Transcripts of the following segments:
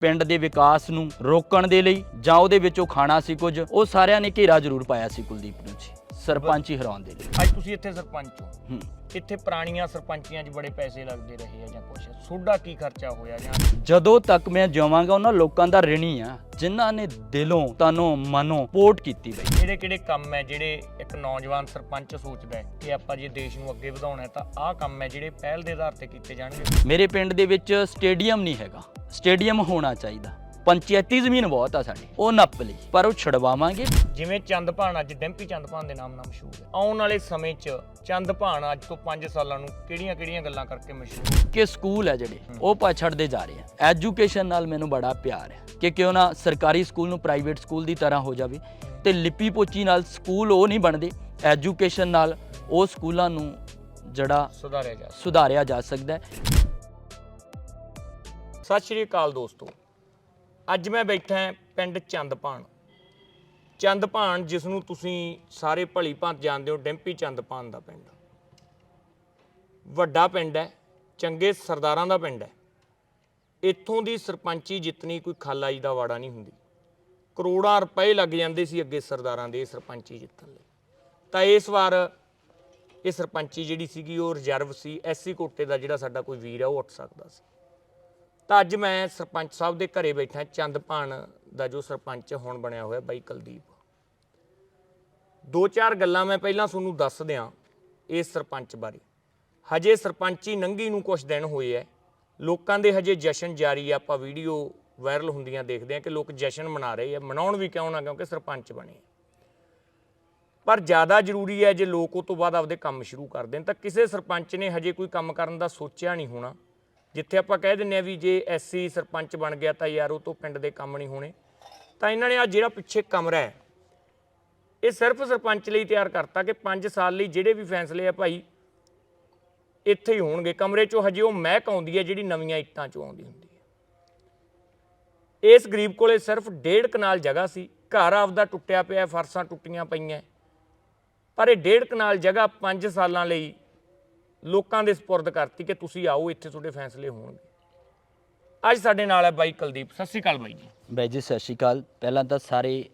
ਪਿੰਡ ਦੇ ਵਿਕਾਸ ਨੂੰ ਰੋਕਣ ਦੇ ਲਈ ਜਾਂ ਉਹਦੇ ਵਿੱਚੋਂ ਖਾਣਾ ਸੀ ਕੁਝ ਉਹ ਸਾਰਿਆਂ ਨੇ ਘੇਰਾ ਜ਼ਰੂਰ ਪਾਇਆ ਸੀ ਕੁਲਦੀਪ ਨੂੰ ਜੀ। ਸਰਪੰਚ ਹੀ ਹਰਾਉਣ ਦੇ ਲਈ। ਅੱਜ ਤੁਸੀਂ ਇੱਥੇ ਸਰਪੰਚ ਹੋ। ਹੂੰ। ਇੱਥੇ ਪੁਰਾਣੀਆਂ ਸਰਪੰਚੀਆਂ 'ਚ ਬੜੇ ਪੈਸੇ ਲੱਗਦੇ ਰਹੇ ਆ ਜਾਂ ਕੁਛ। ਤੁਹਾਡਾ ਕੀ ਖਰਚਾ ਹੋਇਆ ਜਾਂ ਜਦੋਂ ਤੱਕ ਮੈਂ ਜਿਵਾਂਗਾ ਉਹਨਾਂ ਲੋਕਾਂ ਦਾ ਰਿਣੀ ਆ ਜਿਨ੍ਹਾਂ ਨੇ ਦਿਲੋਂ ਤਨੋਂ ਮਨੋਂ ਸਪੋਰਟ ਕੀਤੀ ਬਈ। ਕਿਹੜੇ ਕਿਹੜੇ ਕੰਮ ਹੈ ਜਿਹੜੇ ਇੱਕ ਨੌਜਵਾਨ ਸਰਪੰਚ ਸੋਚਦਾ ਹੈ ਕਿ ਆਪਾਂ ਜੇ ਦੇਸ਼ ਨੂੰ ਅੱਗੇ ਵਧਾਉਣਾ ਹੈ ਤਾਂ ਆਹ ਕੰਮ ਹੈ ਜਿਹੜੇ ਪਹਿਲ ਦੇ ਆਧਾਰ ਤੇ ਕੀਤੇ ਜਾਣਗੇ? ਮੇਰੇ ਪਿੰਡ ਦੇ ਵਿੱਚ ਸਟੇਡੀਅਮ ਨਹੀਂ ਹੈਗਾ। ਸਟੇਡੀਅਮ ਹੋਣਾ ਚਾਹੀਦਾ। ਪੰਚਾਇਤੀ ਜ਼ਮੀਨ ਬਹੁਤ ਆ ਸਾਡੀ ਉਹ ਨੱਪ ਲਈ ਪਰ ਉਹ ਛਡਵਾਵਾਂਗੇ। ਜਿਵੇਂ ਚੰਦਪਾਣ ਅੱਜ ਡੈਂਪੀ ਚੰਦਪਾਣ ਦੇ ਨਾਮ ਨਾਲ ਮਸ਼ਹੂਰ ਹੈ। ਆਉਣ ਵਾਲੇ ਸਮੇਂ 'ਚ ਚੰਦਪਾਣ ਅੱਜ ਤੋਂ 5 ਸਾਲਾਂ ਨੂੰ ਕਿਹੜੀਆਂ-ਕਿਹੜੀਆਂ ਗੱਲਾਂ ਕਰਕੇ ਮਸ਼ਹੂਰ? ਕਿ ਸਕੂਲ ਹੈ ਜਿਹੜੇ ਉਹ ਪਾਛੜਦੇ ਜਾ ਰਹੇ ਆ। ਐਜੂਕੇਸ਼ਨ ਨਾਲ ਮੈਨੂੰ ਬੜਾ ਪਿਆਰ ਹੈ ਕਿ ਕਿਉਂ ਨਾ ਸਰਕਾਰੀ ਸਕੂਲ ਨੂੰ ਪ੍ਰਾਈਵੇਟ ਸਕੂਲ ਦੀ ਤਰ੍ਹਾਂ ਹੋ ਜਾਵੇ ਤੇ ਲਿਪੀ ਪੋਚੀ ਨਾਲ ਸਕੂਲ ਉਹ ਨਹੀਂ ਬਣਦੇ ਐਜੂਕੇਸ਼ਨ ਨਾਲ ਉਹ ਸਕੂਲਾਂ ਨੂੰ ਜਿਹੜਾ ਸੁਧਾਰਿਆ ਜਾ ਸੁਧਾਰਿਆ ਜਾ ਸਕਦਾ ਹੈ। ਸਤਿ ਸ਼੍ਰੀ ਅਕਾਲ ਦੋਸਤੋ ਅੱਜ ਮੈਂ ਬੈਠਾ ਪਿੰਡ ਚੰਦਪਾਣ ਚੰਦਪਾਣ ਜਿਸ ਨੂੰ ਤੁਸੀਂ ਸਾਰੇ ਭਲੀ ਭਾਂਤ ਜਾਣਦੇ ਹੋ, ਡੈਂਪੀ ਚੰਦਪਾਣ ਦਾ ਪਿੰਡ। ਵੱਡਾ ਪਿੰਡ ਹੈ, ਚੰਗੇ ਸਰਦਾਰਾਂ ਦਾ ਪਿੰਡ ਹੈ। ਇੱਥੋਂ ਦੀ ਸਰਪੰਚੀ ਜਿੱਤਣੀ ਕੋਈ ਖਾਲਾ ਜੀ ਦਾ ਵਾੜਾ ਨਹੀਂ ਹੁੰਦੀ। ਕਰੋੜਾਂ ਰੁਪਏ ਲੱਗ ਜਾਂਦੇ ਸੀ ਅੱਗੇ ਸਰਦਾਰਾਂ ਦੇ ਸਰਪੰਚੀ ਜਿੱਤਣ ਲਈ। ਤਾਂ ਇਸ ਵਾਰ ਇਹ ਸਰਪੰਚੀ ਜਿਹੜੀ ਸੀਗੀ, ਉਹ ਰਿਜ਼ਰਵ ਸੀ। ਐਸਸੀ ਕੋਟੇ ਦਾ ਜਿਹੜਾ ਸਾਡਾ ਕੋਈ ਵੀਰ ਹੈ ਉਹ ਉੱਠ ਸਕਦਾ ਸੀ। ਤਾਂ ਅੱਜ ਮੈਂ ਸਰਪੰਚ ਸਾਹਿਬ ਦੇ ਘਰੇ ਬੈਠਾ ਚੰਦਪਾਨ ਦਾ ਜੋ ਸਰਪੰਚ ਹੁਣ ਬਣਿਆ ਹੋਇਆ ਬਾਈ ਕੁਲਦੀਪ। ਦੋ ਚਾਰ ਗੱਲਾਂ ਮੈਂ ਪਹਿਲਾਂ ਤੁਹਾਨੂੰ ਦੱਸ ਦਿਆਂ ਇਸ ਸਰਪੰਚ ਬਾਰੇ। ਹਜੇ ਸਰਪੰਚੀ ਨੰਗੀ ਨੂੰ ਕੁਝ ਦਿਨ ਹੋਏ ਐ। ਲੋਕਾਂ ਦੇ ਹਜੇ ਜਸ਼ਨ ਜਾਰੀ ਆ, ਆਪਾਂ ਵੀਡੀਓ ਵਾਇਰਲ ਹੁੰਦੀਆਂ ਦੇਖਦੇ ਆ ਕਿ ਲੋਕ ਜਸ਼ਨ ਮਨਾ ਰਹੇ ਆ ਮਨਾਉਣ ਵੀ ਕਿਉਂ ਨਾ ਕਿਉਂਕਿ ਸਰਪੰਚ ਬਣੇ ਪਰ ਜ਼ਿਆਦਾ ਜ਼ਰੂਰੀ ਹੈ ਜੇ ਲੋਕ ਉਹ ਤੋਂ ਬਾਅਦ ਆਪਦੇ ਕੰਮ ਸ਼ੁਰੂ ਕਰ ਦੇਣ, ਤਾਂ ਕਿਸੇ ਸਰਪੰਚ ਨੇ ਹਜੇ ਕੋਈ ਕੰਮ ਕਰਨ ਦਾ ਸੋਚਿਆ ਨਹੀਂ ਹੋਣਾ। ਜਿੱਥੇ ਆਪਾਂ ਕਹਿ ਦਿੰਨੇ ਆ ਵੀ ਜੇ ਐਸਸੀ ਸਰਪੰਚ ਬਣ ਗਿਆ ਤਾਂ ਯਾਰ ਉਹ ਤੋਂ ਪਿੰਡ ਦੇ ਕੰਮ ਨਹੀਂ ਹੋਣੇ। ਤਾਂ ਇਹਨਾਂ ਨੇ ਆ ਜਿਹੜਾ ਪਿੱਛੇ ਕਮਰਾ ਹੈ, ਇਹ ਸਿਰਫ ਸਰਪੰਚ ਲਈ ਤਿਆਰ ਕਰਤਾ ਕਿ 5 ਸਾਲ ਲਈ ਜਿਹੜੇ ਵੀ ਫੈਸਲੇ ਆ ਭਾਈ, ਇੱਥੇ ਹੀ ਹੋਣਗੇ। ਕਮਰੇ 'ਚੋਂ ਹਜੇ ਉਹ ਮਹਿਕ ਆਉਂਦੀ ਹੈ ਜਿਹੜੀ ਨਵੀਆਂ ਇੱਟਾਂ 'ਚੋਂ ਆਉਂਦੀ ਹੁੰਦੀ ਹੈ। ਇਸ ਗਰੀਬ ਕੋਲੇ ਸਿਰਫ ਡੇਢ ਕਨਾਲ ਜਗ੍ਹਾ ਸੀ। ਘਰ ਆਪਦਾ ਟੁੱਟਿਆ ਪਿਆ, ਫਰਸਾਂ ਟੁੱਟੀਆਂ ਪਈਆਂ। ਪਰ ਇਹ ਡੇਢ ਕਨਾਲ ਜਗ੍ਹਾ 5 ਸਾਲਾਂ ਲਈ ਲੋਕਾਂ ਦੇ ਸਪੁਰਦ ਕਰਤੀ ਕਿ ਤੁਸੀਂ ਆਓ ਇੱਥੇ ਤੁਹਾਡੇ ਫੈਸਲੇ ਹੋਣਗੇ। ਅੱਜ ਸਾਡੇ ਨਾਲ ਹੈ ਬਾਈ ਕੁਲਦੀਪ। ਸਤਿ ਸ਼੍ਰੀ ਅਕਾਲ ਬਾਈ ਜੀ। ਬਾਈ ਜੀ ਸਤਿ ਸ਼੍ਰੀ ਅਕਾਲ। ਪਹਿਲਾਂ ਤਾਂ ਸਾਰੇ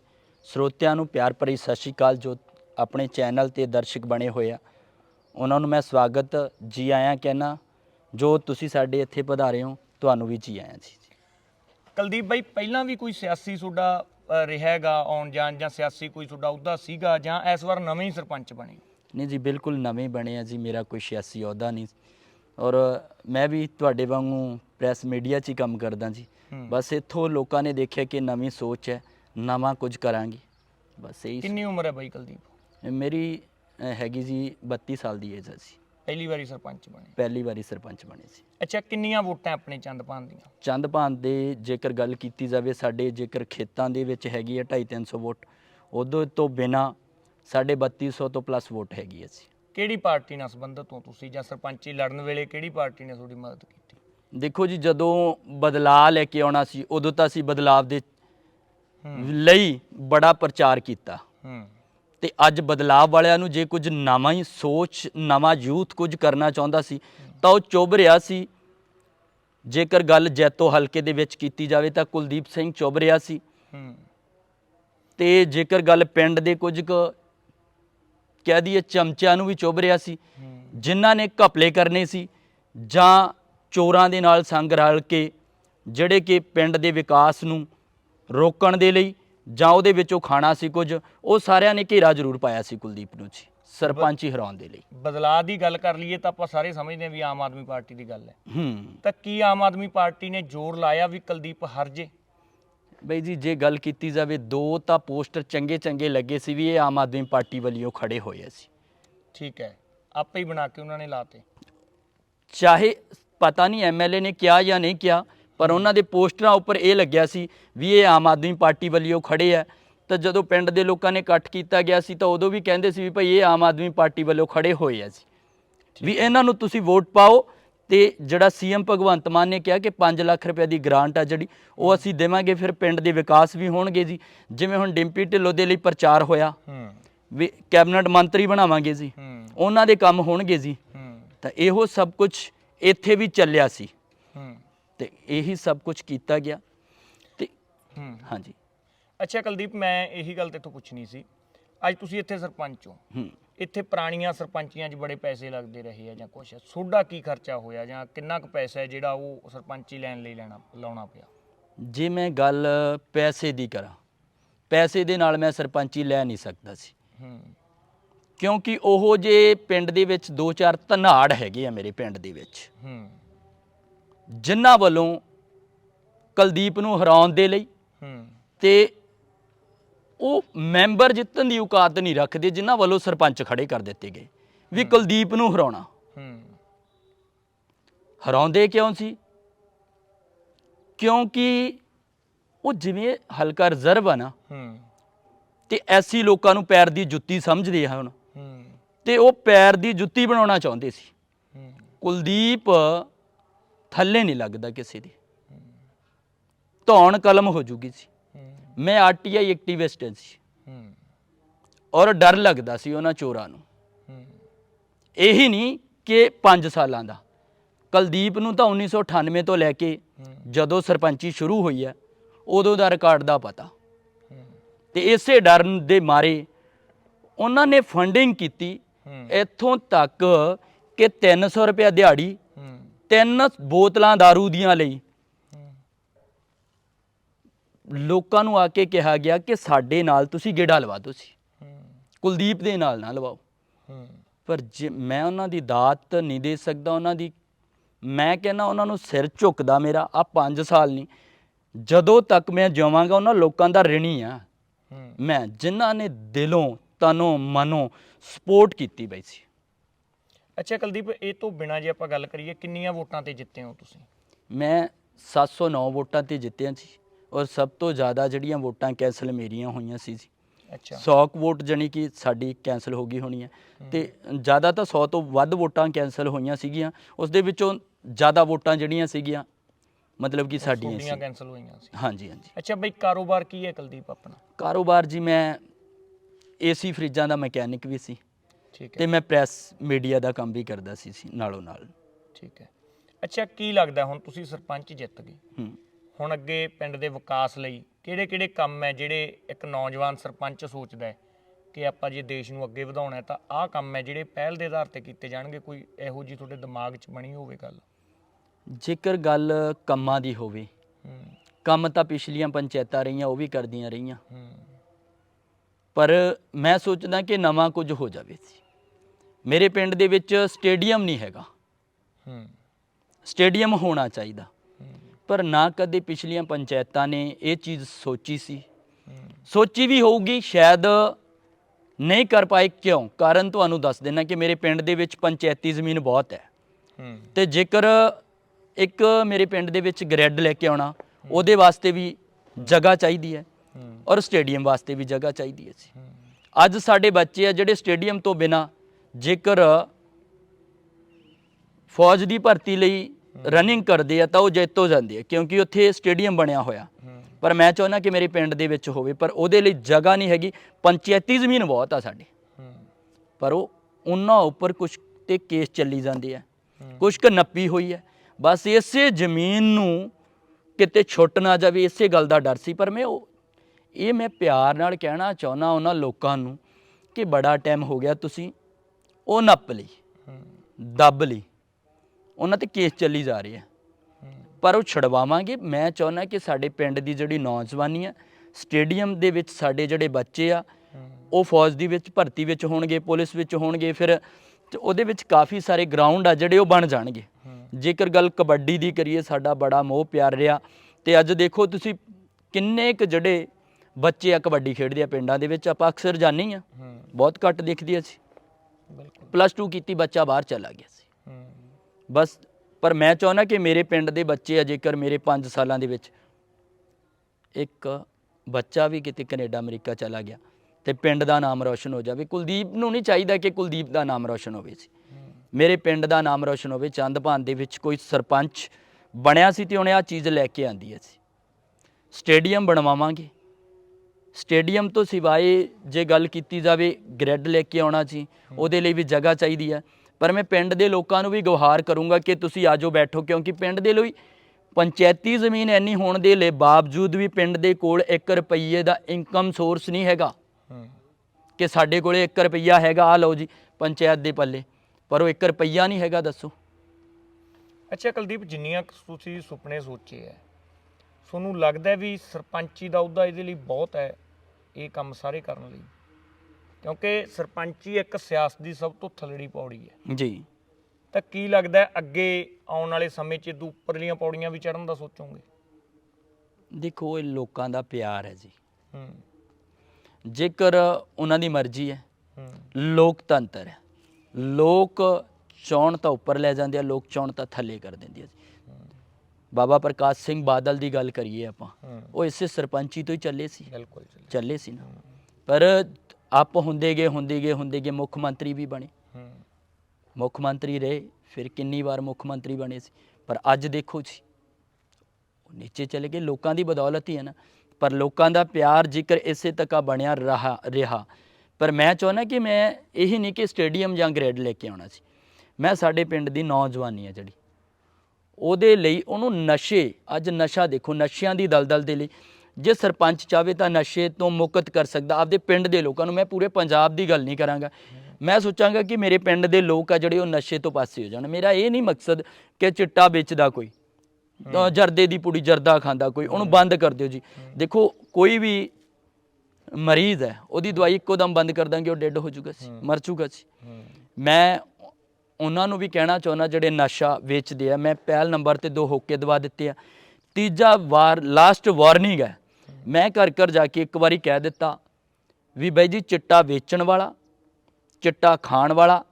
ਸਰੋਤਿਆਂ ਨੂੰ ਪਿਆਰ ਭਰੀ ਸਤਿ ਸ਼੍ਰੀ ਅਕਾਲ ਜੋ ਆਪਣੇ ਚੈਨਲ ਤੇ ਦਰਸ਼ਕ ਬਣੇ ਹੋਏ ਆ। ਉਹਨਾਂ ਨੂੰ ਮੈਂ ਸਵਾਗਤ ਜੀ ਆਇਆਂ ਕਹਿਣਾ ਜੋ ਤੁਸੀਂ ਸਾਡੇ ਇੱਥੇ ਪਧਾਰੇ ਹੋ ਤੁਹਾਨੂੰ ਵੀ ਜੀ ਆਇਆਂ ਜੀ ਕੁਲਦੀਪ ਬਾਈ ਪਹਿਲਾਂ ਵੀ ਕੋਈ ਸਿਆਸੀ ਤੁਹਾਡਾ ਅ, ਰਿਹਾ ਹੈਗਾ ਆਉਣ ਜਾਣ ਜਾਂ ਸਿਆਸੀ ਕੋਈ ਤੁਹਾਡਾ ਅਹੁਦਾ ਸੀਗਾ ਜਾਂ ਇਸ ਵਾਰ ਨਵੇਂ ਹੀ ਸਰਪੰਚ ਬਣੇ? ਨਹੀਂ ਜੀ ਬਿਲਕੁਲ ਨਵੇਂ ਬਣੇ ਆ ਜੀ ਮੇਰਾ ਕੋਈ ਸਿਆਸੀ ਅਹੁਦਾ ਨਹੀਂ। ਔਰ ਮੈਂ ਵੀ ਤੁਹਾਡੇ ਵਾਂਗੂ ਪ੍ਰੈਸ ਮੀਡੀਆ 'ਚ ਹੀ ਕੰਮ ਕਰਦਾ ਜੀ। ਬਸ ਇੱਥੋਂ ਲੋਕਾਂ ਨੇ ਦੇਖਿਆ ਕਿ ਨਵੀਂ ਸੋਚ ਹੈ ਨਵਾਂ ਕੁਝ ਕਰਾਂਗੇ। ਬਸ ਇਹੀ ਕਿੰਨੀ ਉਮਰ ਹੈ ਬਾਈ ਕੁਲਦੀਪ? ਮੇਰੀ ਅ, ਹੈਗੀ ਜੀ 32 ਸਾਲ ਦੀ ਏਜ ਹੈ ਜੀ। ਪਹਿਲੀ ਵਾਰੀ ਸਰਪੰਚ ਬਣੇ। ਪਹਿਲੀ ਵਾਰੀ ਸਰਪੰਚ ਬਣੇ ਸੀ। ਅੱਛਾ ਕਿੰਨੀਆਂ ਵੋਟਾਂ ਆਪਣੇ ਚੰਦਪਾਨ ਦੀਆਂ? ਚੰਦਪਾਨ ਦੇ ਜੇਕਰ ਗੱਲ ਕੀਤੀ ਜਾਵੇ ਸਾਡੇ ਜੇਕਰ ਖੇਤਾਂ ਦੇ ਵਿੱਚ ਹੈਗੀ ਹੈ 250 ਵੋਟ ਉਦੋਂ ਤੋਂ ਬਿਨਾ ਸਾਡੇ 3200 ਤੋਂ ਪਲੱਸ ਵੋਟ ਹੈਗੀ ਹੈ ਜੀ। ਕਿਹੜੀ ਪਾਰਟੀ ਨਾਲ ਸੰਬੰਧਿਤ ਹੋ ਤੁਸੀਂ ਜਾਂ ਸਰਪੰਚੀ ਲੜਨ ਵੇਲੇ ਕਿਹੜੀ ਪਾਰਟੀ ਨੇ ਤੁਹਾਡੀ ਮਦਦ ਕੀਤੀ? ਦੇਖੋ ਜੀ ਜਦੋਂ ਬਦਲਾਅ ਲੈ ਕੇ ਆਉਣਾ ਸੀ ਉਦੋਂ ਤਾਂ ਅਸੀਂ ਬਦਲਾਅ ਦੇ ਲਈ ਬੜਾ ਪ੍ਰਚਾਰ ਕੀਤਾ। ਹੂੰ। ਤੇ ਅੱਜ ਬਦਲਾਅ ਵਾਲਿਆਂ ਨੂੰ ਜੇ ਕੁਝ ਨਵਾਂ ਹੀ ਸੋਚ ਨਵਾਂ ਯੂਥ ਕੁਝ ਕਰਨਾ ਚਾਹੁੰਦਾ ਸੀ ਤਾਂ ਉਹ ਚੁੱਭ ਰਿਹਾ ਸੀ। ਜੇਕਰ ਗੱਲ ਜੈਤੋ ਹਲਕੇ ਦੇ ਵਿੱਚ ਕੀਤੀ ਜਾਵੇ ਤਾਂ ਕੁਲਦੀਪ ਸਿੰਘ ਚੁੱਭ ਰਿਹਾ ਸੀ। ਹੂੰ। ਤੇ ਜੇਕਰ ਗੱਲ ਪਿੰਡ ਦੇ ਕੁਝ ਕੁ ਕਹਿ ਦਈਏ ਚਮਚਿਆਂ ਨੂੰ ਵੀ ਚੁੱਭ ਰਿਹਾ ਸੀ ਜਿਨ੍ਹਾਂ ਨੇ ਘਪਲੇ ਕਰਨੇ ਸੀ ਜਾਂ ਚੋਰਾਂ ਦੇ ਨਾਲ ਸੰਗ ਰਲ ਕੇ ਜਿਹੜੇ ਕਿ ਪਿੰਡ ਦੇ ਵਿਕਾਸ ਨੂੰ ਰੋਕਣ ਦੇ ਲਈ ਜਾਂ ਉਹਦੇ ਵਿੱਚੋਂ ਖਾਣਾ ਸੀ ਕੁਝ ਉਹ ਸਾਰਿਆਂ ਨੇ ਘੇਰਾ ਜ਼ਰੂਰ ਪਾਇਆ ਸੀ ਕੁਲਦੀਪ ਨੂੰ ਜੀ ਸਰਪੰਚ ਹੀ ਹਰਾਉਣ ਦੇ ਲਈ। ਬਦਲਾਅ ਦੀ ਗੱਲ ਕਰ ਲਈਏ ਤਾਂ ਆਪਾਂ ਸਾਰੇ ਸਮਝਦੇ ਹਾਂ ਵੀ ਆਮ ਆਦਮੀ ਪਾਰਟੀ ਦੀ ਗੱਲ ਹੈ। ਹੂੰ। ਤਾਂ ਕੀ ਆਮ ਆਦਮੀ ਪਾਰਟੀ ਨੇ ਜ਼ੋਰ ਲਾਇਆ ਵੀ ਕੁਲਦੀਪ ਹਰ ਜੇ? ਬਈ ਜੀ ਜੇ ਗੱਲ ਕੀਤੀ ਜਾਵੇ ਦੋ ਤਾਂ ਪੋਸਟਰ ਚੰਗੇ ਚੰਗੇ ਲੱਗੇ ਸੀ ਵੀ ਇਹ ਆਮ ਆਦਮੀ ਪਾਰਟੀ ਵੱਲੋਂ ਖੜੇ ਹੋਏ ਸੀ ਠੀਕ ਹੈ ਆਪੇ ਹੀ ਬਣਾ ਕੇ ਉਹਨਾਂ ਨੇ ਲਾਤੇ। ਚਾਹੇ ਪਤਾ ਨਹੀਂ ਐਮਐਲਏ ਨੇ ਕਿਹਾ ਜਾਂ ਨਹੀਂ ਕਿਹਾ ਪਰ ਉਹਨਾਂ ਦੇ ਪੋਸਟਰਾਂ ਉੱਪਰ ਇਹ ਲੱਗਿਆ ਸੀ ਵੀ ਇਹ ਆਮ ਆਦਮੀ ਪਾਰਟੀ ਵੱਲੋਂ ਖੜੇ ਆ। ਤਾਂ ਜਦੋਂ ਪਿੰਡ ਦੇ ਲੋਕਾਂ ਨੇ ਇਕੱਠ ਕੀਤਾ ਗਿਆ ਸੀ ਤਾਂ ਉਦੋਂ ਵੀ ਕਹਿੰਦੇ ਸੀ ਵੀ ਭਾਈ ਇਹ ਆਮ ਆਦਮੀ ਪਾਰਟੀ ਵੱਲੋਂ ਖੜੇ ਹੋਏ ਆ ਜੀ ਵੀ ਇਹਨਾਂ ਨੂੰ ਤੁਸੀਂ ਵੋਟ ਪਾਓ ਤੇ ਜਿਹੜਾ ਸੀਐਮ ਭਗਵੰਤ ਮਾਨ ਨੇ ਕਿਹਾ ਕਿ 5 ਲੱਖ ਰੁਪਏ ਦੀ ਗ੍ਰਾਂਟ ਆ ਜਿਹੜੀ ਉਹ ਅਸੀਂ ਦੇਵਾਂਗੇ ਫਿਰ ਪਿੰਡ ਦੇ ਵਿਕਾਸ ਵੀ ਹੋਣਗੇ ਜੀ। ਜਿਵੇਂ ਹੁਣ ਡਿੰਪੀ ਢਿੱਲੋਂ ਦੇ ਲਈ ਪ੍ਰਚਾਰ ਹੋਇਆ ਹੂੰ। ਵੀ ਕੈਬਨਿਟ ਮੰਤਰੀ ਬਣਾਵਾਂਗੇ ਜੀ। ਉਹਨਾਂ ਦੇ ਕੰਮ ਹੋਣਗੇ ਜੀ। ਤਾਂ ਇਹੋ ਸਭ ਕੁਝ ਇੱਥੇ ਵੀ ਚੱਲਿਆ ਸੀ। ਹੂੰ। ਤੇ ਇਹੀ ਸਭ ਕੁਝ ਕੀਤਾ ਗਿਆ। ਹੂੰ। ਹਾਂਜੀ। ਅੱਛਾ ਕੁਲਦੀਪ ਮੈਂ ਇਹੀ ਗੱਲ ਤੇਥੋਂ ਪੁੱਛਣੀ ਸੀ ਅੱਜ ਤੁਸੀਂ ਇੱਥੇ ਸਰਪੰਚ ਹੋ। ਹੂੰ ਇੱਥੇ ਪੁਰਾਣੀਆਂ ਸਰਪੰਚੀਆਂ 'ਚ ਬੜੇ ਪੈਸੇ ਲੱਗਦੇ ਰਹੇ ਆ ਜਾਂ ਕੁਛ। ਸੋਡਾ ਕੀ ਖਰਚਾ ਹੋਇਆ ਜਾਂ ਕਿੰਨਾ ਕੁ ਪੈਸਾ ਹੈ ਜਿਹੜਾ ਉਹ ਸਰਪੰਚੀ ਲੈਣ ਲਈ ਲੈਣਾ ਲਾਉਣਾ ਪਿਆ? ਜੇ ਮੈਂ ਗੱਲ ਪੈਸੇ ਦੀ ਕਰਾਂ ਪੈਸੇ ਦੇ ਨਾਲ ਮੈਂ ਸਰਪੰਚੀ ਲੈ ਨਹੀਂ ਸਕਦਾ ਸੀ। ਹੂੰ। ਕਿਉਂਕਿ ਉਹ ਜੇ ਪਿੰਡ ਦੇ ਵਿੱਚ ਦੋ ਚਾਰ ਧਨਾੜ ਹੈਗੇ ਆ ਮੇਰੇ ਪਿੰਡ ਦੇ ਵਿੱਚ। ਹੂੰ। ਜਿਨ੍ਹਾਂ ਵੱਲੋਂ ਕੁਲਦੀਪ ਨੂੰ ਹਰਾਉਣ ਦੇ ਲਈ ਹੂੰ। ਤੇ ਉਹ ਮੈਂਬਰ ਜਿੱਤਣ ਦੀ ਔਕਾਤ ਨਹੀਂ ਰੱਖਦੇ ਜਿਨ੍ਹਾਂ ਵੱਲੋਂ ਸਰਪੰਚ ਖੜੇ ਕਰ ਦਿੱਤੇ ਗਏ। ਵੀ ਕੁਲਦੀਪ ਨੂੰ ਹਰਾਉਣਾ। ਹੂੰ। ਹਰਾਉਂਦੇ ਕਿਉਂ ਸੀ? ਕਿਉਂਕਿ ਉਹ ਜਿਵੇਂ ਹਲਕਾ ਰਿਜ਼ਰਵ ਆ ਨਾ ਹੂੰ। ਤੇ ਐਸੀ ਲੋਕਾਂ ਨੂੰ ਪੈਰ ਦੀ ਜੁੱਤੀ ਸਮਝਦੇ ਹਨ ਹੂੰ। ਤੇ ਉਹ ਪੈਰ ਦੀ ਜੁੱਤੀ ਬਣਾਉਣਾ ਚਾਹੁੰਦੇ ਸੀ। ਕੁਲਦੀਪ ਥੱਲੇ ਨਹੀਂ ਲੱਗਦਾ ਕਿਸੇ ਦੇ। ਧੌਣ ਕਲਮ ਹੋ ਜੂਗੀ ਸੀ। ਮੈਂ ਆਰਟੀਆਈ ਐਕਟਿਵਿਸਟ ਸੀ। ਹੂੰ। ਔਰ ਡਰ ਲੱਗਦਾ ਸੀ ਉਹਨਾਂ ਚੋਰਾਂ ਨੂੰ। ਹੂੰ। ਇਹੀ ਨਹੀਂ ਕਿ 5 ਸਾਲਾਂ ਦਾ। ਕੁਲਦੀਪ ਨੂੰ ਤਾਂ 1998 ਤੋਂ ਲੈ ਕੇ ਜਦੋਂ ਸਰਪੰਚੀ ਸ਼ੁਰੂ ਹੋਈ ਹੈ ਉਦੋਂ ਦਾ ਰਿਕਾਰਡ ਦਾ ਪਤਾ। ਤੇ ਇਸੇ ਡਰ ਦੇ ਮਾਰੇ ਉਹਨਾਂ ਨੇ ਫੰਡਿੰਗ ਕੀਤੀ ਇੱਥੋਂ ਤੱਕ ਕਿ 300 ਰੁਪਏ ਦਿਹਾੜੀ ਤਿੰਨ ਬੋਤਲਾਂ दारू ਦੀਆਂ ਲਈ। ਲੋਕਾਂ ਨੂੰ ਆ ਕੇ ਕਿਹਾ ਗਿਆ ਕਿ ਸਾਡੇ ਨਾਲ ਤੁਸੀਂ ਗੇੜਾ ਲਵਾ ਦਿਓ ਸੀ। ਕੁਲਦੀਪ ਦੇ ਨਾਲ ਨਾ ਲਵਾਓ। ਪਰ ਜੇ ਮੈਂ ਉਹਨਾਂ ਦੀ ਦਾਤ ਨਹੀਂ ਦੇ ਸਕਦਾ ਉਹਨਾਂ ਦੀ ਮੈਂ ਕਹਿੰਦਾ ਉਹਨਾਂ ਨੂੰ ਸਿਰ ਝੁਕਦਾ ਮੇਰਾ ਆ 5 ਸਾਲ ਨਹੀਂ। ਜਦੋਂ ਤੱਕ ਮੈਂ ਜਿਵਾਂਗਾ ਉਹਨਾਂ ਲੋਕਾਂ ਦਾ ਰਿਣੀ ਆ। ਮੈਂ ਜਿਨ੍ਹਾਂ ਨੇ ਦਿਲੋਂ ਤਨੋਂ ਮਨੋਂ ਸਪੋਰਟ ਕੀਤੀ ਬਈ ਸੀ। ਅੱਛਾ ਕੁਲਦੀਪ ਇਹ ਤੋਂ ਬਿਨਾ ਜੇ ਆਪਾਂ ਗੱਲ ਕਰੀਏ ਕਿੰਨੀਆਂ ਵੋਟਾਂ ਤੇ ਜਿੱਤੇ ਹੋ ਤੁਸੀਂ? ਮੈਂ 709 ਵੋਟਾਂ ਤੇ ਜਿੱਤਿਆ ਸੀ। ਔਰ ਸਭ ਤੋਂ ਜ਼ਿਆਦਾ ਜਿਹੜੀਆਂ ਵੋਟਾਂ ਕੈਂਸਲ ਮੇਰੀਆਂ ਹੋਈਆਂ ਸੀ ਜੀ। ਅੱਛਾ। 100 ਕੁ ਵੋਟ ਜਾਣੀ ਕਿ ਸਾਡੀ ਕੈਂਸਲ ਹੋ ਗਈ ਹੋਣੀ ਹੈ। ਤੇ ਜ਼ਿਆਦਾ ਤਾਂ 100 ਤੋਂ ਵੱਧ ਵੋਟਾਂ ਕੈਂਸਲ ਹੋਈਆਂ ਸੀਗੀਆਂ। ਉਸ ਦੇ ਵਿੱਚੋਂ ਜ਼ਿਆਦਾ ਵੋਟਾਂ ਜਿਹੜੀਆਂ ਸੀਗੀਆਂ ਮਤਲਬ ਕਿ ਸਾਡੀਆਂ ਸੀ। ਕੈਨਸਲ ਹੋਈਆਂ ਸੀ। ਹਾਂਜੀ ਹਾਂਜੀ। ਅੱਛਾ ਬਈ ਕਾਰੋਬਾਰ ਕੀ ਹੈ ਕੁਲਦੀਪ ਆਪਣਾ? ਕਾਰੋਬਾਰ ਜੀ ਮੈਂ ਏਸੀ ਫਰਿੱਜਾਂ ਦਾ ਮਕੈਨਿਕ ਵੀ ਸੀ। ਠੀਕ ਹੈ। ਤੇ ਮੈਂ ਪ੍ਰੈਸ ਮੀਡੀਆ ਦਾ ਕੰਮ ਵੀ ਕਰਦਾ ਸੀ ਸੀ ਨਾਲੋਂ ਨਾਲ। ਠੀਕ ਹੈ। ਅੱਛਾ ਕੀ ਲੱਗਦਾ ਹੁਣ ਤੁਸੀਂ ਸਰਪੰਚ ਜਿੱਤ ਗਏ? ਹੂੰ। ਹੁਣ ਅੱਗੇ ਪਿੰਡ ਦੇ ਵਿਕਾਸ ਲਈ ਕਿਹੜੇ ਕਿਹੜੇ ਕੰਮ ਹੈ ਜਿਹੜੇ ਇੱਕ ਨੌਜਵਾਨ ਸਰਪੰਚ ਸੋਚਦਾ ਹੈ ਕਿ ਆਪਾਂ ਜੇ ਦੇਸ਼ ਨੂੰ ਅੱਗੇ ਵਧਾਉਣਾ ਹੈ ਤਾਂ ਆਹ ਕੰਮ ਹੈ ਜਿਹੜੇ ਪਹਿਲ ਦੇ ਆਧਾਰ ਤੇ ਕੀਤੇ ਜਾਣਗੇ? ਕੋਈ ਇਹੋ ਜੀ ਤੁਹਾਡੇ ਦਿਮਾਗ 'ਚ ਬਣੀ ਹੋਵੇ ਗੱਲ? ਜੇਕਰ ਗੱਲ ਕੰਮਾਂ ਦੀ ਹੋਵੇ ਹੂੰ। ਕੰਮ ਤਾਂ ਪਿਛਲੀਆਂ ਪੰਚਾਇਤਾਂ ਰਹੀਆਂ ਉਹ ਵੀ ਕਰਦੀਆਂ ਰਹੀਆਂ। ਹੂੰ। ਪਰ ਮੈਂ ਸੋਚਦਾ ਕਿ ਨਵਾਂ ਕੁਝ ਹੋ ਜਾਵੇ ਸੀ। ਮੇਰੇ ਪਿੰਡ ਦੇ ਵਿੱਚ ਸਟੇਡੀਅਮ ਨਹੀਂ ਹੈਗਾ। ਹੂੰ। ਸਟੇਡੀਅਮ ਹੋਣਾ ਚਾਹੀਦਾ। ਪਰ ਨਾ ਕਦੇ ਪਿਛਲੀਆਂ ਪੰਚਾਇਤਾਂ ਨੇ ਇਹ ਚੀਜ਼ ਸੋਚੀ ਸੀ। ਸੋਚੀ ਵੀ ਹੋਊਗੀ ਸ਼ਾਇਦ ਨਹੀਂ ਕਰ ਪਾਏ ਕਿਉਂ? ਕਾਰਨ ਤੁਹਾਨੂੰ ਦੱਸ ਦੇਣਾ ਕਿ ਮੇਰੇ ਪਿੰਡ ਦੇ ਵਿੱਚ ਪੰਚਾਇਤੀ ਜ਼ਮੀਨ ਬਹੁਤ ਹੈ। ਤੇ ਜੇਕਰ ਇੱਕ ਮੇਰੇ ਪਿੰਡ ਦੇ ਵਿੱਚ ਗ੍ਰਿਡ ਲੈ ਕੇ ਆਉਣਾ ਉਹਦੇ ਵਾਸਤੇ ਵੀ ਜਗ੍ਹਾ ਚਾਹੀਦੀ ਹੈ ਔਰ ਸਟੇਡੀਅਮ ਵਾਸਤੇ ਵੀ ਜਗ੍ਹਾ ਚਾਹੀਦੀ ਹੈ ਸੀ ਹੂੰ, ਅੱਜ ਸਾਡੇ ਬੱਚੇ ਆ ਜਿਹੜੇ ਸਟੇਡੀਅਮ ਤੋਂ ਬਿਨਾ ਜੇਕਰ ਫੌਜ ਦੀ ਭਰਤੀ ਲਈ ਰਨਿੰਗ ਕਰਦੇ ਆ ਤਾਂ ਉਹ ਜਿੱਤ ਹੋ ਜਾਂਦੇ ਆ ਕਿਉਂਕਿ ਉੱਥੇ ਸਟੇਡੀਅਮ ਬਣਿਆ ਹੋਇਆ। ਪਰ ਮੈਂ ਚਾਹੁੰਦਾ ਕਿ ਮੇਰੇ ਪਿੰਡ ਦੇ ਵਿੱਚ ਹੋਵੇ, ਪਰ ਉਹਦੇ ਲਈ ਜਗ੍ਹਾ ਨਹੀਂ ਹੈਗੀ, ਪੰਚਾਇਤੀ ਜ਼ਮੀਨ ਬਹੁਤ ਆ ਸਾਡੇ। ਪਰ ਉਹ ਉਹਨਾਂ ਉੱਪਰ ਕੁਝ ਤੇ ਕੇਸ ਚੱਲੀ ਜਾਂਦੇ ਆ ਹੂੰ। ਕੁਝ ਕ ਨੱਪੀ ਹੋਈ ਹੈ। ਬਸ ਇਸੇ ਜ਼ਮੀਨ ਨੂੰ ਕਿਤੇ ਛੁੱਟ ਨਾ ਜਾਵੇ, ਇਸੇ ਗੱਲ ਦਾ ਡਰ ਸੀ। ਪਰ ਮੈਂ ਉਹ ਇਹ ਮੈਂ ਪਿਆਰ ਨਾਲ ਕਹਿਣਾ ਚਾਹੁੰਦਾ ਉਹਨਾਂ ਲੋਕਾਂ ਨੂੰ ਕਿ ਬੜਾ ਟਾਈਮ ਹੋ ਗਿਆ ਤੁਸੀਂ ਉਹ ਨੱਪ ਲਈ, ਦੱਬ ਲਈ। ਉਹਨਾਂ ਤੇ ਕੇਸ ਚੱਲੀ ਜਾ ਰਹੇ ਆ ਹੂੰ। ਪਰ ਉਹ ਛਡਵਾਵਾਂਗੇ। ਮੈਂ ਚਾਹੁੰਦਾ ਕਿ ਸਾਡੇ ਪਿੰਡ ਦੀ ਜਿਹੜੀ ਨੌਜਵਾਨੀ ਆ ਸਟੇਡੀਅਮ ਦੇ ਵਿੱਚ ਸਾਡੇ ਜਿਹੜੇ ਬੱਚੇ ਆ ਉਹ ਫੌਜ ਦੀ ਵਿੱਚ ਭਰਤੀ ਵਿੱਚ ਹੋਣਗੇ ਪੁਲਿਸ ਵਿੱਚ ਹੋਣਗੇ ਫਿਰ ਉਹਦੇ ਵਿੱਚ ਕਾਫੀ ਸਾਰੇ ਗਰਾਊਂਡ ਆ ਜਿਹੜੇ ਉਹ ਬਣ ਜਾਣਗੇ। ਜੇਕਰ ਗੱਲ ਕਬੱਡੀ ਦੀ ਕਰੀਏ ਸਾਡਾ ਬੜਾ ਮੋਹ ਪਿਆਰ ਰਿਹਾ। ਤੇ ਅੱਜ ਦੇਖੋ ਤੁਸੀਂ ਕਿੰਨੇ ਕੁ ਜਿਹੜੇ ਬੱਚੇ ਆ ਕਬੱਡੀ ਖੇਡਦੇ ਆ ਪਿੰਡਾਂ ਦੇ ਵਿੱਚ ਆਪਾਂ ਅਕਸਰ ਹੀ ਆ। ਬਹੁਤ ਘੱਟ ਦਿਖਦੀ ਸੀ ਬਿਲਕੁਲ। ਪਲੱਸ 2 ਕੀਤੀ ਬੱਚਾ ਬਾਹਰ ਚਲਾ ਗਿਆ। ਬਸ, ਪਰ ਮੈਂ ਚਾਹੁੰਦਾ ਕਿ ਮੇਰੇ ਪਿੰਡ ਦੇ ਬੱਚੇ ਆ, ਜੇਕਰ ਮੇਰੇ 5 ਸਾਲਾਂ ਦੇ ਵਿੱਚ ਇੱਕ ਬੱਚਾ ਵੀ ਕਿਤੇ ਕੈਨੇਡਾ, ਅਮਰੀਕਾ ਚਲਾ ਗਿਆ ਤੇ ਪਿੰਡ ਦਾ ਨਾਮ ਰੌਸ਼ਨ ਹੋ ਜਾਵੇ, ਕੁਲਦੀਪ ਨੂੰ ਨਹੀਂ ਚਾਹੀਦਾ ਕਿ ਕੁਲਦੀਪ ਦਾ ਨਾਮ ਰੌਸ਼ਨ ਹੋਵੇ ਸੀ ਮੇਰੇ ਪਿੰਡ ਦਾ ਨਾਮ ਰੌਸ਼ਨ ਹੋਵੇ ਚੰਦਪਾਨ ਦੇ ਵਿੱਚ ਕੋਈ ਸਰਪੰਚ ਬਣਿਆ ਸੀ ਤੇ ਉਹਨੇ ਆ ਚੀਜ਼ ਲੈ ਕੇ ਆਂਦੀ ਹੈ ਸੀ ਸਟੇਡੀਅਮ ਬਣਵਾਵਾਂਗੇ। ਸਟੇਡੀਅਮ ਤੋਂ ਸਿਵਾਏ ਜੇ ਗੱਲ ਕੀਤੀ ਜਾਵੇ, ਗ੍ਰਿਡ ਲੈ ਕੇ ਆਉਣਾ ਸੀ ਉਹਦੇ ਲਈ ਵੀ ਜਗ੍ਹਾ ਚਾਹੀਦੀ ਹੈ। ਪਰ ਮੈਂ ਪਿੰਡ ਦੇ ਲੋਕਾਂ ਨੂੰ ਵੀ ਗੁਹਾਰ ਕਰੂੰਗਾ ਕਿ ਤੁਸੀਂ ਆਜੋ ਬੈਠੋ ਕਿਉਂਕਿ ਪਿੰਡ ਦੇ ਲਈ ਪੰਚਾਇਤੀ ਜ਼ਮੀਨ ਇੰਨੀ ਹੋਣ ਦੇ ਲਈ ਬਾਵਜੂਦ ਵੀ ਪਿੰਡ ਦੇ ਕੋਲ 1 ਰੁਪਈਏ ਦਾ ਇਨਕਮ ਸੋਰਸ ਨਹੀਂ ਹੈਗਾ। ਕਿ ਸਾਡੇ ਕੋਲੇ 1 ਰੁਪਈਆ ਹੈਗਾ ਆ ਲਓ ਜੀ ਪੰਚਾਇਤ ਦੇ ਪੱਲੇ ਪਰ ਉਹ 1 ਰੁਪਈਆ ਨਹੀਂ ਹੈਗਾ ਦੱਸੋ। ਅੱਛਾ ਕੁਲਦੀਪ ਜਿੰਨੀਆਂ ਤੁਸੀਂ ਸੁਪਨੇ ਸੋਚੇ ਐ ਤੁਹਾਨੂੰ ਲੱਗਦਾ ਵੀ ਸਰਪੰਚੀ ਦਾ ਅਹੁਦਾ ਇਹਦੇ ਲਈ ਬਹੁਤ ਹੈ ਇਹ ਕੰਮ ਸਾਰੇ ਕਰਨ ਲਈ? ਕਿਉਂਕਿ ਸਰਪੰਚੀ ਇੱਕ ਸਿਆਸਤ ਦੀ ਸਭ ਤੋਂ ਥੱਲੜੀ ਪੌੜੀ ਹੈ। ਜੀ। ਤਾਂ ਕੀ ਲੱਗਦਾ ਹੈ ਅੱਗੇ ਆਉਣ ਵਾਲੇ ਸਮੇਂ 'ਚ ਇਦੋਂ ਉੱਪਰਲੀਆਂ ਪੌੜੀਆਂ ਵੀ ਚੜ੍ਹਨ ਦਾ ਸੋਚੋਗੇ? ਦੇਖੋ ਇਹ ਲੋਕਾਂ ਦਾ ਪਿਆਰ ਹੈ ਜੀ। ਹੂੰ। ਜੇਕਰ ਉਹਨਾਂ ਦੀ ਮਰਜ਼ੀ ਹੈ ਹੂੰ। ਲੋਕਤੰਤਰ ਹੈ। ਲੋਕ ਚਾਹੁਣ ਤਾਂ ਉੱਪਰ ਲੈ ਜਾਂਦੇ ਆ ਲੋਕ ਚਾਹੁਣ ਤਾਂ ਥੱਲੇ ਕਰ ਦਿੰਦੇ ਆ ਜੀ। ਬਾਬਾ ਪ੍ਰਕਾਸ਼ ਸਿੰਘ ਬਾਦਲ ਦੀ ਗੱਲ ਕਰੀਏ ਆਪਾਂ ਹੂੰ। ਉਹ ਇਸੇ ਸਰਪੰਚੀ ਤੋਂ ਹੀ ਚੱਲੇ ਸੀ। ਬਿਲਕੁਲ ਚੱਲੇ। ਸੀ ਨਾ। ਪਰ ਆਪ ਹੁੰਦੇ ਗਏ ਹੁੰਦੇ ਗਏ ਹੁੰਦੇ ਗਏ ਮੁੱਖ ਮੰਤਰੀ ਵੀ ਬਣੇ। ਮੁੱਖ ਮੰਤਰੀ ਰਹੇ ਫਿਰ ਕਿੰਨੀ ਵਾਰ ਮੁੱਖ ਮੰਤਰੀ ਬਣੇ ਸੀ। ਪਰ ਅੱਜ ਦੇਖੋ ਜੀ ਉਹ ਨੀਚੇ ਚਲੇ ਗਏ ਲੋਕਾਂ ਦੀ ਬਦੌਲਤ ਹੀ ਹੈ ਨਾ। ਪਰ ਲੋਕਾਂ ਦਾ ਪਿਆਰ ਜ਼ਿਕਰ ਇਸੇ ਤੱਕਾ ਬਣਿਆ ਰਹਾ ਰਿਹਾ। ਪਰ ਮੈਂ ਚਾਹੁੰਦਾ ਕਿ ਮੈਂ ਇਹੀ ਨਹੀਂ ਕਿ ਸਟੇਡੀਅਮ ਜਾਂ ਗ੍ਰੇਡ ਲੈ ਕੇ ਆਉਣਾ ਸੀ। ਮੈਂ ਸਾਡੇ ਪਿੰਡ ਦੀ ਨੌਜਵਾਨੀ ਹੈ ਜਿਹੜੀ। ਉਹਦੇ ਲਈ ਉਹਨੂੰ ਨਸ਼ੇ ਅੱਜ ਨਸ਼ਾ ਦੇਖੋ ਨਸ਼ਿਆਂ ਦੀ ਦਲਦਲ ਦੇ ਲਈ ਜੇ ਸਰਪੰਚ ਚਾਵੇ ਤਾਂ ਨਸ਼ੇ ਤੋਂ ਮੁਕਤ ਕਰ ਸਕਦਾ ਆਪਦੇ ਪਿੰਡ ਦੇ ਲੋਕਾਂ ਨੂੰ ਮੈਂ ਪੂਰੇ ਪੰਜਾਬ ਦੀ ਗੱਲ ਨਹੀਂ ਕਰਾਂਗਾ। ਮੈਂ ਸੋਚਾਂਗਾ ਕਿ ਮੇਰੇ ਪਿੰਡ ਦੇ ਲੋਕ ਆ ਜਿਹੜੇ ਉਹ ਨਸ਼ੇ ਤੋਂ ਪਾਸੇ ਹੋ ਜਾਣ। ਮੇਰਾ ਇਹ ਨਹੀਂ ਮਕਸਦ ਕਿ ਚਿੱਟਾ ਵੇਚਦਾ ਕੋਈ ਜਰਦੇ ਦੀ ਪੁੜੀ ਜਰਦਾ ਖਾਂਦਾ ਕੋਈ ਉਹਨੂੰ ਬੰਦ ਕਰ ਦਿਓ ਜੀ। ਦੇਖੋ ਕੋਈ ਵੀ ਮਰੀਜ਼ ਹੈ ਉਹਦੀ ਦਵਾਈ ਇੱਕੋ ਦਮ ਬੰਦ ਕਰ ਦਾਂਗੇ ਉਹ ਡੈੱਡ ਹੋ ਜਾਊਗਾ ਸੀ ਮਰ ਜਾਊਗਾ ਸੀ। ਮੈਂ ਉਹਨਾਂ ਨੂੰ ਵੀ ਕਹਿਣਾ ਚਾਹੁੰਦਾ ਜਿਹੜੇ ਨਸ਼ਾ ਵੇਚਦੇ ਆ ਮੈਂ ਪਹਿਲ ਨੰਬਰ ਤੇ ਦੋ ਹੋਕੇ ਦਵਾ ਦਿੱਤੇ ਆ। ਤੀਜਾ ਵਾਰ ਲਾਸਟ ਵਾਰਨਿੰਗ ਹੈ ਮੈਂ ਘਰ ਘਰ ਜਾ ਕੇ ਇੱਕ ਵਾਰੀ ਕਹਿ ਦਿੱਤਾ ਵੀ ਬਾਈ ਜੀ ਚਿੱਟਾ ਵੇਚਣ ਵਾਲਾ, ਚਿੱਟਾ ਖਾਣ ਵਾਲਾ,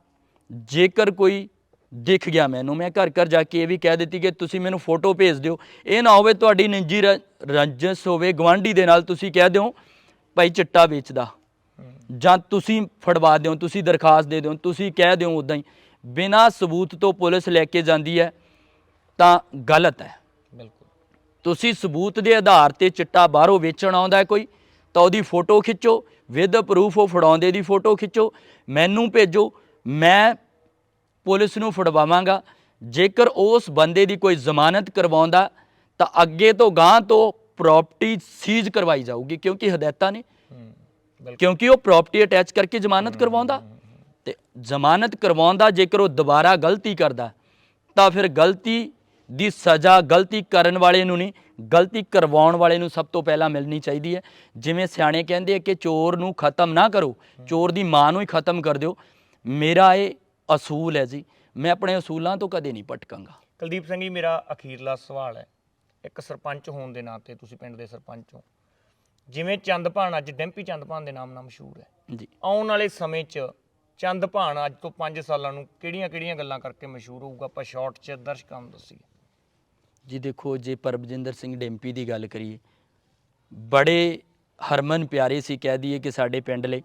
ਜੇਕਰ ਕੋਈ ਦਿਖ ਗਿਆ ਮੈਨੂੰ, ਮੈਂ ਘਰ ਘਰ ਜਾ ਕੇ ਇਹ ਵੀ ਕਹਿ ਦਿੱਤੀ ਕਿ ਤੁਸੀਂ ਮੈਨੂੰ ਫੋਟੋ ਭੇਜ ਦਿਓ। ਇਹ ਨਾ ਹੋਵੇ ਤੁਹਾਡੀ ਨਿੱਜੀ ਰ- ਰੰਜਿਸ਼ ਹੋਵੇ ਗਵਾਂਢੀ ਦੇ ਨਾਲ ਤੁਸੀਂ ਕਹਿ ਦਿਓ, ਭਾਈ ਚਿੱਟਾ ਵੇਚਦਾ। ਜਾਂ ਤੁਸੀਂ ਫੜਵਾ ਦਿਓ, ਤੁਸੀਂ ਦਰਖਾਸਤ ਦੇ ਦਿਓ, ਤੁਸੀਂ ਕਹਿ ਦਿਓ ਉਦਾਂ ਹੀ। ਬਿਨਾਂ ਸਬੂਤ ਤੋਂ ਪੁਲਿਸ ਲੈ ਕੇ ਜਾਂਦੀ ਹੈ, ਤਾਂ ਗਲਤ ਹੈ। ਤੁਸੀਂ ਸਬੂਤ ਦੇ ਆਧਾਰ ਤੇ ਚਿੱਟਾ ਬਾਹਰੋਂ ਵੇਚਣ ਆਉਂਦਾ ਹੈ ਕੋਈ ਤਾਂ ਉਹਦੀ ਫੋਟੋ ਖਿੱਚੋ ਵਿਦ ਪ੍ਰੂਫ ਉਹ ਫੜਾਉਂਦੇ ਦੀ ਫੋਟੋ ਖਿੱਚੋ ਮੈਨੂੰ ਭੇਜੋ ਮੈਂ ਪੁਲਿਸ ਨੂੰ ਫੜਵਾਵਾਂਗਾ। ਜੇਕਰ ਉਸ ਬੰਦੇ ਦੀ ਕੋਈ ਜ਼ਮਾਨਤ ਕਰਵਾਉਂਦਾ ਤਾਂ ਅੱਗੇ ਤੋਂ ਗਾਂ ਤੋਂ ਪ੍ਰਾਪਰਟੀ ਸੀਜ਼ ਕਰਵਾਈ ਜਾਊਗੀ ਕਿਉਂਕਿ ਹਦਾਇਤਾਂ ਨੇ। ਕਿਉਂਕਿ ਉਹ ਪ੍ਰਾਪਰਟੀ ਅਟੈਚ ਕਰਕੇ ਜ਼ਮਾਨਤ ਕਰਵਾਉਂਦਾ। ਤੇ ਜ਼ਮਾਨਤ ਕਰਵਾਉਂਦਾ ਜੇਕਰ ਉਹ ਦੁਬਾਰਾ ਗਲਤੀ ਕਰਦਾ ਤਾਂ ਫਿਰ ਗਲਤੀ ਦੀ ਸਜ਼ਾ ਗਲਤੀ ਕਰਨ ਵਾਲੇ ਨੂੰ ਨਹੀਂ ਗਲਤੀ ਕਰਵਾਉਣ ਵਾਲੇ ਨੂੰ ਸਭ ਤੋਂ ਪਹਿਲਾਂ ਮਿਲਣੀ ਚਾਹੀਦੀ ਹੈ। ਜਿਵੇਂ ਸਿਆਣੇ ਕਹਿੰਦੇ ਆ ਕਿ ਚੋਰ ਨੂੰ ਖਤਮ ਨਾ ਕਰੋ ਚੋਰ ਦੀ ਮਾਂ ਨੂੰ ਹੀ ਖਤਮ ਕਰ ਦਿਓ। ਮੇਰਾ ਇਹ ਅਸੂਲ ਹੈ ਜੀ। ਮੈਂ ਆਪਣੇ ਅਸੂਲਾਂ ਤੋਂ ਕਦੇ ਨਹੀਂ ਭਟਕਾਂਗਾ। ਕੁਲਦੀਪ ਸਿੰਘ ਜੀ ਮੇਰਾ ਅਖੀਰਲਾ ਸਵਾਲ ਹੈ। ਇੱਕ ਸਰਪੰਚ ਹੋਣ ਦੇ ਨਾਤੇ ਤੁਸੀਂ ਪਿੰਡ ਦੇ ਸਰਪੰਚ ਹੋ। ਜਿਵੇਂ ਚੰਦਪਾਣ ਅੱਜ ਡੈਂਪੀ ਚੰਦਪਾਣ ਦੇ ਨਾਮ ਨਾਲ ਮਸ਼ਹੂਰ ਹੈ। ਜੀ। ਆਉਣ ਵਾਲੇ ਸਮੇਂ 'ਚ ਚੰਦਪਾਣ ਅੱਜ ਤੋਂ 5 ਸਾਲਾਂ ਨੂੰ ਕਿਹੜੀਆਂ-ਕਿਹੜੀਆਂ ਗੱਲਾਂ ਕਰਕੇ ਮਸ਼ਹੂਰ ਹੋਊਗਾ? ਆਪਾਂ ਸ਼ਾਰਟ 'ਚ ਦਰਸ਼ਕਾਂ ਨੂੰ ਦੱਸੀਏ। ਜੀ ਦੇਖੋ ਜੇ ਪਰਮਜਿੰਦਰ ਸਿੰਘ ਡੈਂਪੀ ਦੀ ਗੱਲ ਕਰੀਏ ਬੜੇ ਹਰਮਨ ਪਿਆਰੇ ਸੀ ਕਹਿ ਦਈਏ ਕਿ ਸਾਡੇ ਪਿੰਡ ਲਈ।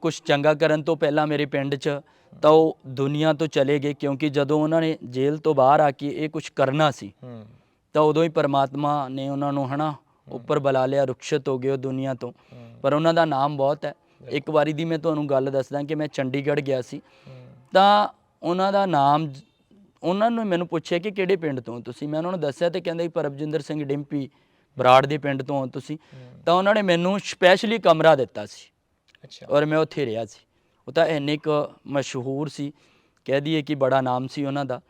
ਕੁਝ ਚੰਗਾ ਕਰਨ ਤੋਂ ਪਹਿਲਾਂ ਮੇਰੇ ਪਿੰਡ 'ਚ ਤਾਂ ਉਹ ਦੁਨੀਆ ਤੋਂ ਚਲੇ ਗਏ ਕਿਉਂਕਿ ਜਦੋਂ ਉਹਨਾਂ ਨੇ ਜੇਲ੍ਹ ਤੋਂ ਬਾਹਰ ਆ ਕੇ ਇਹ ਕੁਝ ਕਰਨਾ ਸੀ ਤਾਂ ਉਦੋਂ ਹੀ ਪਰਮਾਤਮਾ ਨੇ ਉਹਨਾਂ ਨੂੰ ਹਨਾ ਉੱਪਰ ਬੁਲਾ ਲਿਆ ਰੁਖਸ਼ਤ ਹੋ ਗਏ ਉਹ ਦੁਨੀਆ ਤੋਂ। ਪਰ ਉਹਨਾਂ ਦਾ ਨਾਮ ਬਹੁਤ ਹੈ। ਇੱਕ ਵਾਰੀ ਦੀ ਮੈਂ ਤੁਹਾਨੂੰ ਗੱਲ ਦੱਸਦਾ ਕਿ ਮੈਂ ਚੰਡੀਗੜ੍ਹ ਗਿਆ ਸੀ ਤਾਂ ਉਹਨਾਂ ਦਾ ਨਾਮ ਉਹਨਾਂ ਨੇ ਮੈਨੂੰ ਪੁੱਛਿਆ ਕਿ ਕਿਹੜੇ ਪਿੰਡ ਤੋਂ ਤੁਸੀਂ। ਮੈਂ ਉਹਨਾਂ ਨੂੰ ਦੱਸਿਆ ਤੇ ਕਹਿੰਦੇ ਕਿ ਪਰਮਜਿੰਦਰ ਸਿੰਘ ਡਿੰਪੀ ਬਰਾੜ ਦੇ ਪਿੰਡ ਤੋਂ ਤੁਸੀਂ। ਤਾਂ ਉਹਨਾਂ ਨੇ ਮੈਨੂੰ ਸਪੈਸ਼ਲੀ ਕਮਰਾ ਦਿੱਤਾ ਸੀ। ਅੱਛਾ। ਔਰ ਮੈਂ ਉੱਥੇ ਰਿਹਾ ਸੀ। ਉਹ ਤਾਂ ਇੰਨੇ ਕੁ ਮਸ਼ਹੂਰ ਸੀ। ਕਹਿ ਦਈਏ ਕਿ ਬੜਾ ਨਾਮ ਸੀ ਉਹਨਾਂ ਦਾ।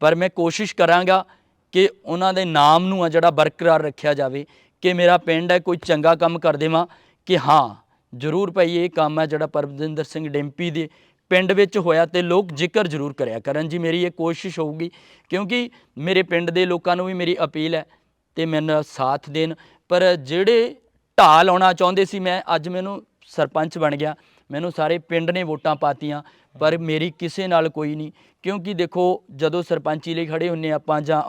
ਪਰ ਮੈਂ ਕੋਸ਼ਿਸ਼ ਕਰਾਂਗਾ ਕਿ ਉਹਨਾਂ ਦੇ ਨਾਮ ਨੂੰ ਆ ਜਿਹੜਾ ਬਰਕਰਾਰ ਰੱਖਿਆ ਜਾਵੇ ਕਿ ਮੇਰਾ ਪਿੰਡ ਹੈ ਕੋਈ ਚੰਗਾ ਕੰਮ ਕਰ ਦੇਵਾਂ ਕਿ ਹਾਂ ਜ਼ਰੂਰ ਭਾਈ ਇਹ ਕੰਮ ਹੈ ਜਿਹੜਾ ਪਰਮਜਿੰਦਰ ਸਿੰਘ ਡਿੰਪੀ ਦੇ ਪਿੰਡ ਵਿੱਚ ਹੋਇਆ ਤੇ ਲੋਕ ਜ਼ਿਕਰ ਜ਼ਰੂਰ ਕਰਿਆ ਕਰਨ। ਜੀ, ਮੇਰੀ ਇਹ ਕੋਸ਼ਿਸ਼ ਹੋਊਗੀ ਕਿਉਂਕਿ ਮੇਰੇ ਪਿੰਡ ਦੇ ਲੋਕਾਂ ਨੂੰ ਵੀ ਮੇਰੀ ਅਪੀਲ ਹੈ ਤੇ ਮੈਨੂੰ ਸਾਥ ਦੇਣ। ਪਰ ਜਿਹੜੇ ਢਾਲ ਆਉਣਾ ਚਾਹੁੰਦੇ ਸੀ, ਮੈਂ ਅੱਜ ਮੈਨੂੰ ਸਰਪੰਚ ਬਣ ਗਿਆ। ਮੈਨੂੰ ਸਾਰੇ ਪਿੰਡ ਨੇ ਵੋਟਾਂ ਪਾਤੀਆਂ, ਪਰ ਮੇਰੀ ਕਿਸੇ ਨਾਲ ਕੋਈ ਨਹੀਂ। ਕਿਉਂਕਿ ਦੇਖੋ, ਜਦੋਂ ਸਰਪੰਚੀ ਲਈ ਖੜੇ ਹੁੰਨੇ ਆਪਾਂ ਜਾਂ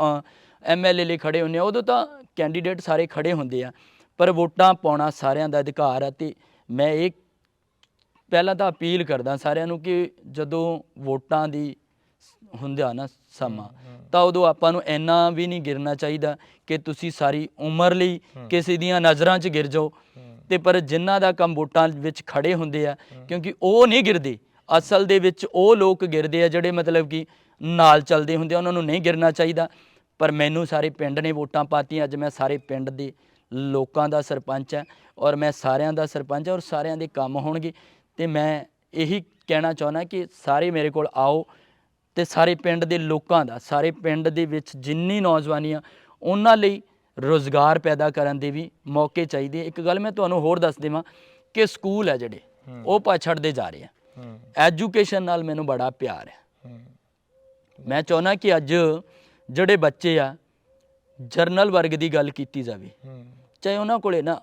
ਐਮਐਲਏ ਲਈ ਖੜੇ ਹੁੰਨੇ ਆ, ਉਦੋਂ ਤਾਂ ਕੈਂਡੀਡੇਟ ਸਾਰੇ ਖੜੇ ਹੁੰਦੇ ਆ। ਪਰ ਵੋਟਾਂ ਪਾਉਣਾ ਸਾਰਿਆਂ ਦਾ ਅਧਿਕਾਰ ਆ ਤੇ ਮੈਂ ਇਹ ਪਹਿਲਾਂ ਤਾਂ ਅਪੀਲ ਕਰਦਾ ਸਾਰਿਆਂ ਨੂੰ ਕਿ ਜਦੋਂ ਵੋਟਾਂ ਦੀ ਹੁੰਦਾ ਨਾ ਸਮਾਂ ਤਾਂ ਉਦੋਂ ਆਪਾਂ ਨੂੰ ਇੰਨਾ ਵੀ ਨਹੀਂ ਗਿਰਨਾ ਚਾਹੀਦਾ ਕਿ ਤੁਸੀਂ ਸਾਰੀ ਉਮਰ ਲਈ ਕਿਸੇ ਦੀਆਂ ਨਜ਼ਰਾਂ 'ਚ ਗਿਰ ਜਾਓ। ਤੇ ਪਰ ਜਿਨ੍ਹਾਂ ਦਾ ਕੰਮ ਵੋਟਾਂ ਵਿੱਚ ਖੜੇ ਹੁੰਦੇ ਆ ਕਿਉਂਕਿ ਉਹ ਨਹੀਂ ਗਿਰਦੇ ਅਸਲ ਦੇ ਵਿੱਚ ਉਹ ਲੋਕ ਗਿਰਦੇ ਆ ਜਿਹੜੇ ਮਤਲਬ ਕਿ ਨਾਲ ਚੱਲਦੇ ਹੁੰਦੇ ਆ ਉਹਨਾਂ ਨੂੰ ਨਹੀਂ ਗਿਰਨਾ ਚਾਹੀਦਾ। ਪਰ ਮੈਨੂੰ ਸਾਰੇ ਪਿੰਡ ਨੇ ਵੋਟਾਂ ਪਾਤੀਆਂ ਅੱਜ ਮੈਂ ਸਾਰੇ ਪਿੰਡ ਦੇ ਲੋਕਾਂ ਦਾ ਸਰਪੰਚ ਹਾਂ ਔਰ ਮੈਂ ਸਾਰਿਆਂ ਦਾ ਸਰਪੰਚ ਔਰ ਸਾਰਿਆਂ ਦੇ ਕੰਮ ਹੋਣਗੇ। ਤੇ ਮੈਂ ਇਹੀ ਕਹਿਣਾ ਚਾਹੁੰਦਾ ਕਿ ਸਾਰੇ ਮੇਰੇ ਕੋਲ ਆਓ ਤੇ ਸਾਰੇ ਪਿੰਡ ਦੇ ਲੋਕਾਂ ਦਾ ਸਾਰੇ ਪਿੰਡ ਦੇ ਵਿੱਚ ਜਿੰਨੀ ਨੌਜਵਾਨੀ ਆ ਉਹਨਾਂ ਲਈ ਰੋਜ਼ਗਾਰ ਪੈਦਾ ਕਰਨ ਦੇ ਵੀ ਮੌਕੇ ਚਾਹੀਦੇ ਇੱਕ ਗੱਲ ਮੈਂ ਤੁਹਾਨੂੰ ਹੋਰ ਦੱਸ ਦੇਵਾਂ ਕਿ ਸਕੂਲ ਹੈ ਜਿਹੜੇ ਉਹ ਪਛੜਦੇ ਜਾ ਰਹੇ ਆ। ਐਜੂਕੇਸ਼ਨ ਨਾਲ ਮੈਨੂੰ ਬੜਾ ਪਿਆਰ ਹੈ। ਮੈਂ ਚਾਹੁੰਦਾ ਕਿ ਅੱਜ ਜਿਹੜੇ ਬੱਚੇ ਆ ਜਰਨਲ ਵਰਗ ਦੀ ਗੱਲ ਕੀਤੀ ਜਾਵੇ ਚਾਹੇ ਉਹਨਾਂ ਕੋਲੇ ਨਾ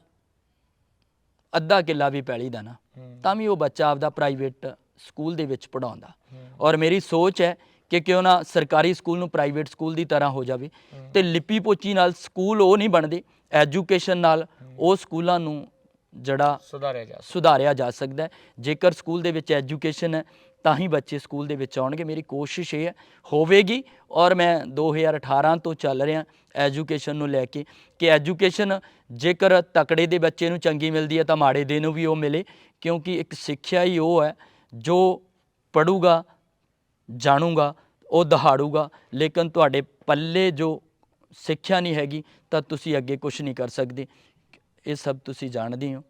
ਅੱਧਾ ਕਿੱਲਾ ਵੀ ਪੈਲੀ ਦਾ ਨਾ ਤਾਂ ਵੀ ਉਹ ਬੱਚਾ ਆਪਦਾ ਪ੍ਰਾਈਵੇਟ ਸਕੂਲ ਦੇ ਵਿੱਚ ਪੜਾਉਂਦਾ ਔਰ ਮੇਰੀ ਸੋਚ ਹੈ ਕਿ ਕਿਉਂ ਨਾ ਸਰਕਾਰੀ ਸਕੂਲ ਨੂੰ ਪ੍ਰਾਈਵੇਟ ਸਕੂਲ ਦੀ ਤਰ੍ਹਾਂ ਹੋ ਜਾਵੇ। ਤੇ ਲਿਪੀ ਪੋਚੀ ਨਾਲ ਸਕੂਲ ਉਹ ਨਹੀਂ ਬਣਦੇ ਐਜੂਕੇਸ਼ਨ ਨਾਲ ਉਹ ਸਕੂਲਾਂ ਨੂੰ ਜਿਹੜਾ ਸੁਧਾਰਿਆ ਜਾ ਸੁਧਾਰਿਆ ਜਾ ਸਕਦਾ ਹੈ। ਜੇਕਰ ਸਕੂਲ ਦੇ ਵਿੱਚ ਐਜੂਕੇਸ਼ਨ ਹੈ ਤਾਂ ਹੀ ਬੱਚੇ ਸਕੂਲ ਦੇ ਵਿੱਚ ਆਉਣਗੇ। ਮੇਰੀ ਕੋਸ਼ਿਸ਼ ਇਹ ਹੈ ਹੋਵੇਗੀ ਔਰ ਮੈਂ 2018 ਤੋਂ ਚੱਲ ਰਿਹਾ ਐਜੂਕੇਸ਼ਨ ਨੂੰ ਲੈ ਕੇ ਕਿ ਐਜੂਕੇਸ਼ਨ ਜੇਕਰ ਤਕੜੇ ਦੇ ਬੱਚੇ ਨੂੰ ਚੰਗੀ ਮਿਲਦੀ ਹੈ ਤਾਂ ਮਾੜੇ ਦੇ ਨੂੰ ਵੀ ਉਹ ਮਿਲੇ, ਕਿਉਂਕਿ ਇੱਕ ਸਿੱਖਿਆ ਹੀ ਉਹ ਹੈ ਜੋ ਪੜੂਗਾ ਜਾਣੂਗਾ, ਉਹ ਦਹਾੜੂਗਾ। ਲੇਕਿਨ ਤੁਹਾਡੇ ਪੱਲੇ ਜੋ ਸਿੱਖਿਆ ਨਹੀਂ ਹੈਗੀ ਤਾਂ ਤੁਸੀਂ ਅੱਗੇ ਕੁਝ ਨਹੀਂ ਕਰ ਸਕਦੇ। ਇਹ ਸਭ ਤੁਸੀਂ ਜਾਣਦੇ ਹੋ।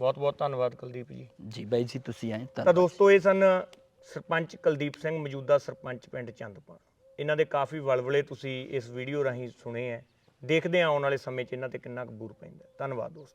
ਬਹੁਤ ਬਹੁਤ ਧੰਨਵਾਦ ਕੁਲਦੀਪ ਜੀ। ਜੀ ਬਾਈ ਜੀ ਤੁਸੀਂ ਆਏ ਤਾਂ ਦੋਸਤੋ ਇਹ ਸਨ ਸਰਪੰਚ ਕੁਲਦੀਪ ਸਿੰਘ ਮੌਜੂਦਾ ਸਰਪੰਚ ਪਿੰਡ ਚੰਦਪਾਲ ਇਹਨਾਂ ਦੇ ਕਾਫੀ ਵਲਵਲੇ ਤੁਸੀਂ ਇਸ ਵੀਡੀਓ ਰਾਹੀਂ ਸੁਣੇ ਹੈ। ਦੇਖਦੇ ਹਾਂ ਆਉਣ ਵਾਲੇ ਸਮੇਂ 'ਚ ਇਹਨਾਂ ਤੇ ਕਿੰਨਾ ਕੁ ਬੂਰ ਪੈਂਦਾ। ਧੰਨਵਾਦ ਦੋਸਤੋ।